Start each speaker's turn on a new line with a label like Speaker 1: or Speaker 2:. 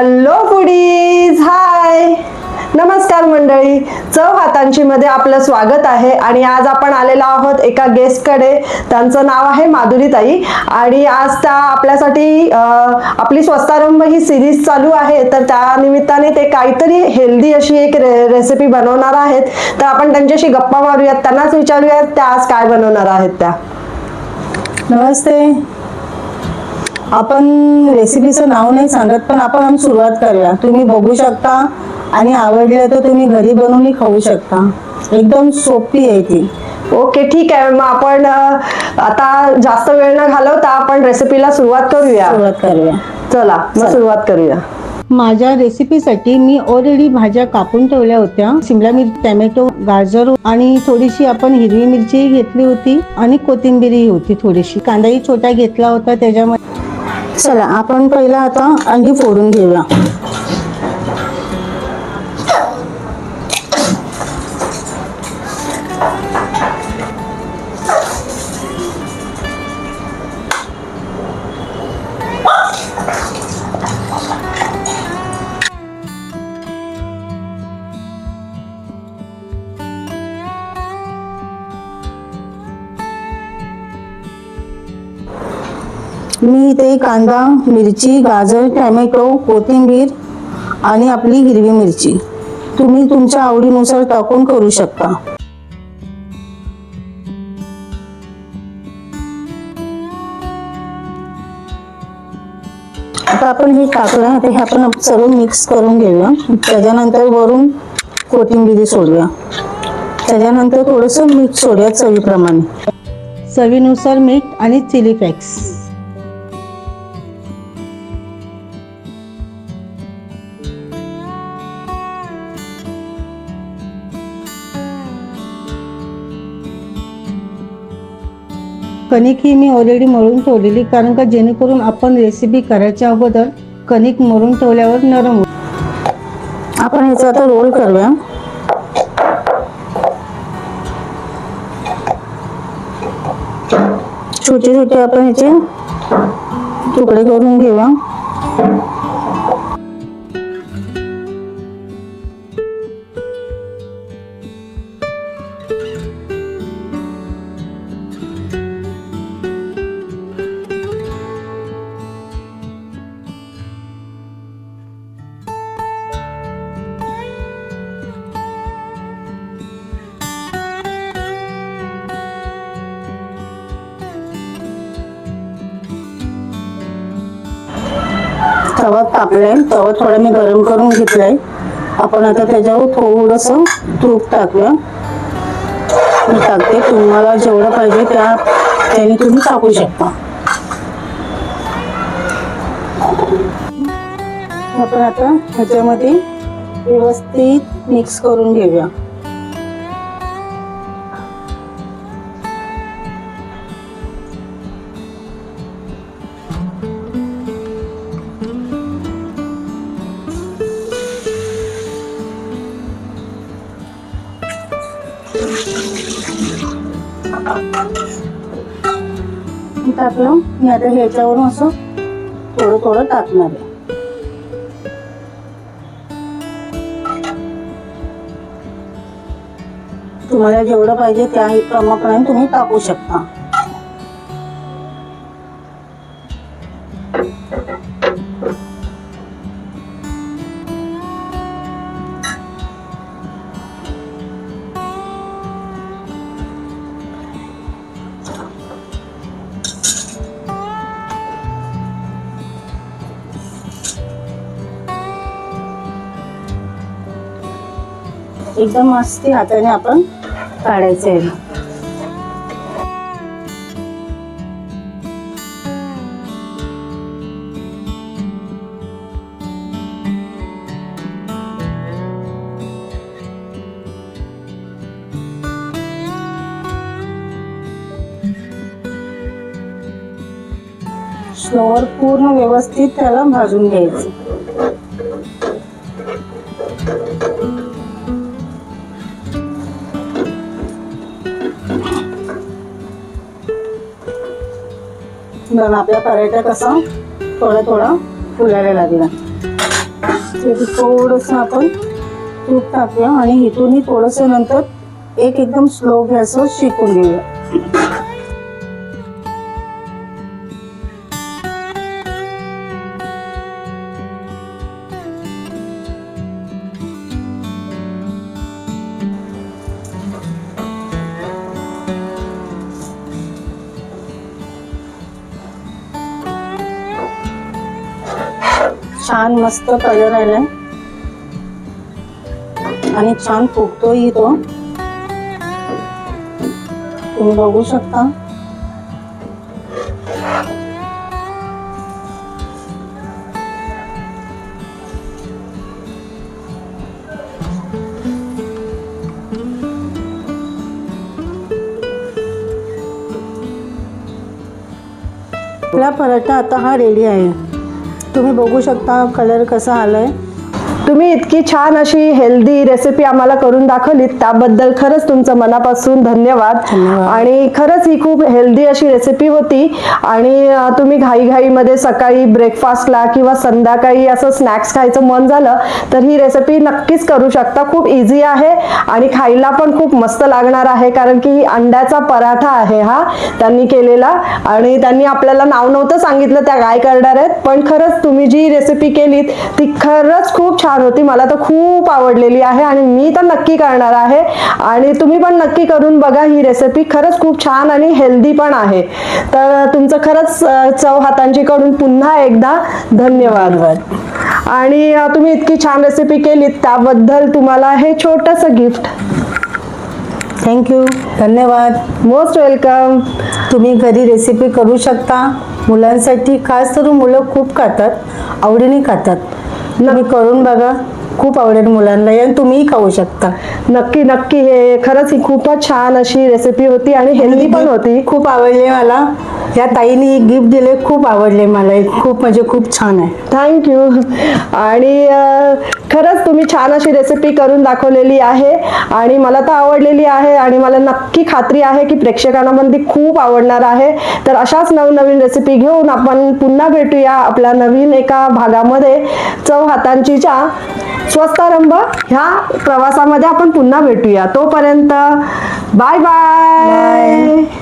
Speaker 1: Hello foodies हाय नमस्कार मंडळी. चव हातांची मध्ये आपलं स्वागत आहे आणि आज आपण आलेलो आहोत एका गेस्टकडे त्यांचं नाव आहे माधुरीताई. आणि आज त्या आपल्यासाठी आपली स्वस्तारंभ ही सिरीज चालू आहे. तर त्या निमित्ताने ते काहीतरी हेल्दी अशी एक रे रेसिपी बनवणार आहेत. तर आपण त्यांच्याशी गप्पा मारूयात त्यांनाच विचारूयात त्या आज काय बनवणार आहेत त्या.
Speaker 2: नमस्ते. आपण रेसिपीचं नाव नाही सांगत पण आपण सुरुवात करूया. तुम्ही बघू शकता आणि आवडलं तर तुम्ही घरी बनवून खाऊ शकता. एकदम सोपी आहे ती.
Speaker 1: ओके ठीक आहे. मग आपण आता जास्त वेळ न घालवता आपण रेसिपीला सुरुवात करूया.
Speaker 2: सुरुवात करूया.
Speaker 1: चला मग. सुरुवात करूया.
Speaker 2: माझ्या रेसिपीसाठी मी ऑलरेडी भाज्या कापून ठेवल्या होत्या. शिमला मिरची टॅमॅटो गाजर आणि थोडीशी आपण हिरवी मिरची घेतली होती आणि कोथिंबीरही होती थोडीशी. कांदाही छोटा घेतला होता त्याच्यामध्ये चला आपण पहिला आता अंडी फोडून घेऊया. मी इथे कांदा मिरची गाजर टॅमॅटो कोथिंबीर आणि आपली हिरवी मिरची. तुम्ही तुमच्या आवडीनुसार टाकून करू शकता. आता आपण हे टाकलं आता हे आपण सर्व मिक्स करून घेऊया. त्याच्यानंतर वरून कोथिंबिरी सोडूया. त्याच्यानंतर थोडंसं मीठ सोडूया चवीप्रमाणे. चवीनुसार मीठ आणि चिली फ्लेक्स. कणिक ही मी ऑलरेडी मळून ठेवलेली कारण का जेणेकरून आपण रेसिपी करायच्या अगोदर कणिक मळून ठेवल्यावर नरम होईल. आपण ह्याचा आता रोल करूया. छोटे छोटे आपण ह्याचे तुकडे करून घेऊया. तवा तापलाय तवा थोडा मी गरम करून घेतलाय. आपण आता त्याच्यावर थोडस तूप टाकूया. मी टाकते. तुम्हाला जेवढं पाहिजे त्या त्याने तुम्ही टाकू शकता. आपण आता ह्याच्यामध्ये व्यवस्थित मिक्स करून घेऊया. टाकलं. मी आता ह्याच्यावरून असं थोडं थोडं टाकणार आहे. तुम्हाला जेवढं पाहिजे त्या प्रमाणे तुम्ही टाकू शकता. एकदम मस्त हाताने आपण काढायचं आहे. स्लोवर पूर्ण व्यवस्थित त्याला भाजून घ्यायचं. बघा आपला पराठा कसा थोडा थोडा फुलायला लागला. त्याच्यात थोडंसं आपण तूप टाकूया आणि इथूनही थोडंसं नंतर एक एकदम स्लो गॅसवर शिकून घेऊया. छान मस्त कलर आलाय. आणि छान फुगतोही तो. तुम्ही बघू शकता. आपला पराठा आता हा रेडी आहे. तुम्ही बघू शकता कलर कसा आलाय.
Speaker 1: तुम्ही इतकी छान अशी हेल्दी रेसिपी आम्हाला करून दाखवलीत त्याबद्दल खरंच तुमचं मनापासून धन्यवाद. आणि खरंच ही खूप हेल्दी अशी रेसिपी होती. आणि तुम्ही घाईघाईमध्ये सकाळी ब्रेकफास्टला किंवा संध्याकाळी असं स्नॅक्स खायचं मन झालं तर ही रेसिपी नक्कीच करू शकता. खूप इझी आहे आणि खायला पण खूप मस्त लागणार आहे कारण की अंड्याचा पराठा आहे हा त्यांनी केलेला. आणि त्यांनी आपल्याला नाव नव्हतं सांगितलं त्या काय करणार आहेत पण खरंच तुम्ही जी रेसिपी केलीत ती खरंच खूप छान होती. मला तर खूप आवडलेली आहे आणि मी तर नक्की करणार आहे. आणि तुम्ही पण नक्की करून बघा ही रेसिपी खरंच खूप छान आणि हेल्दी पण आहे. तर तुमचं खरंच चव हातांची कडून पुन्हा एकदा धन्यवाद आणि तुम्ही इतकी छान रेसिपी केलीत त्याबद्दल तुम्हाला हे छोटंसं गिफ्ट
Speaker 2: थँक्यू धन्यवाद.
Speaker 1: मोस्ट वेलकम
Speaker 2: तुम्ही घरी रेसिपी करू शकता. मुलांसाठी खास करून मुलं खूप खातात आवडीने खातात. तुम्ही करून बघा. खूप आवडेल मुलांना. आणि तुम्हीही खाऊ शकता.
Speaker 1: नक्की नक्की. हे खरंच ही खूपच छान अशी रेसिपी होती आणि हेल्दी पण होती.
Speaker 2: खूप आवडले मला. या ताईने गिफ्ट दिले. खूप आवडले मला. खूप म्हणजे खूप छान आहे.
Speaker 1: थँक्यू आणि खरंच तुम्ही छान अशी रेसिपी करून दाखवलेली आहे आणि मला तर आवडलेली आहे आणि मला नक्की खात्री आहे की प्रेक्षकांना पण ती खूप आवडणार आहे. तर अशाच नवनवीन रेसिपी घेऊन आपण पुन्हा भेटूया आपल्या नवीन एका भागामध्ये. चव हातांचीच्या स्वस्तारंभ ह्या प्रवासामध्ये आपण पुन्हा भेटूया. तोपर्यंत बाय बाय